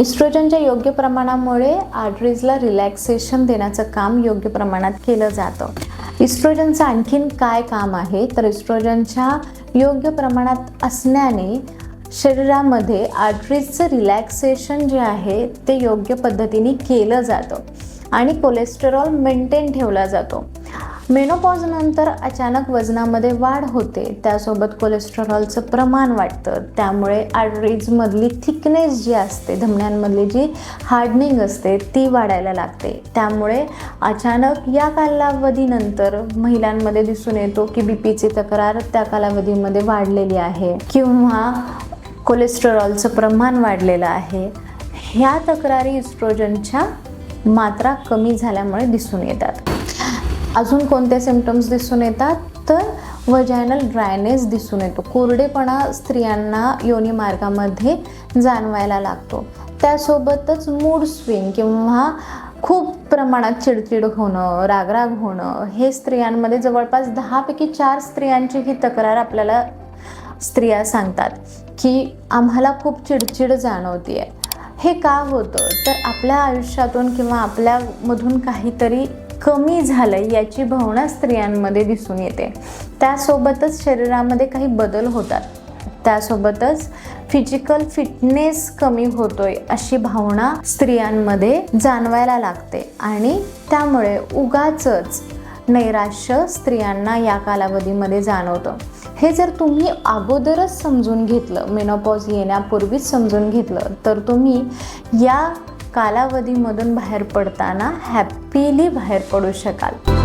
इस्ट्रोजनच्या योग्य प्रमाणामुळे आर्टरीजला रिलॅक्सेशन देण्याचं काम योग्य प्रमाणात केलं जातं. इस्ट्रोजनचं आणखीन काय काम आहे? तर इस्ट्रोजनच्या योग्य प्रमाणात असण्याने शरीरामध्ये आर्टरीजचं रिलॅक्सेशन जे आहे ते योग्य पद्धतीने केलं जातं. आणि कोलेस्टेरॉल मेंटेन ठेवला जातो. मेनोपॉजनंतर अचानक वजनामध्ये वाढ होते. त्यासोबत कोलेस्टेरॉलचं प्रमाण वाढतं. त्यामुळे आर्टरीजमधली थिकनेस जी असते धमन्यांमधली जी हार्डनिंग असते ती वाढायला लागते. त्यामुळे अचानक या कालावधीनंतर महिलांमध्ये दिसून येतो की बी पीची तक्रार त्या कालावधीमध्ये वाढलेली आहे किंवा कोलेस्टेरॉलचं प्रमाण वाढलेलं आहे. ह्या तक्रारी इस्ट्रोजनच्या मात्रा कमी झाल्यामुळे दिसून येतात. अजून कोणते सिमटम्स दिसून येतात? तर वजायनल ड्रायनेस दिसून येतो. कोरडेपणा स्त्रियांना योनी मार्गामध्ये जाणवायला लागतो. त्यासोबतच मूड स्विंग किंवा खूप प्रमाणात चिडचिड होणं रागराग होणं हे स्त्रियांमध्ये जवळपास दहापैकी चार स्त्रियांची ही तक्रार आपल्याला स्त्रिया सांगतात की आम्हाला खूप चिडचिड जाणवते हे का होतं? तर आपल्या आयुष्यातून किंवा आपल्यामधून काहीतरी कमी झालं याची भावना स्त्रियांमध्ये दिसून येते. त्यासोबतच शरीरामध्ये काही बदल होतात. त्यासोबतच फिजिकल फिटनेस कमी होतोय अशी भावना स्त्रियांमध्ये जाणवायला लागते आणि त्यामुळे उगाच नैराश्य स्त्रियांना या कालावधीमध्ये जाणवतं. हे जर तुम्ही अगोदरच समजून घेतलं मेनोपॉज येण्यापूर्वीच समजून घेतलं तर तुम्ही या कालावधीमधून बाहेर पडताना हॅपीली बाहेर पडू शकाल.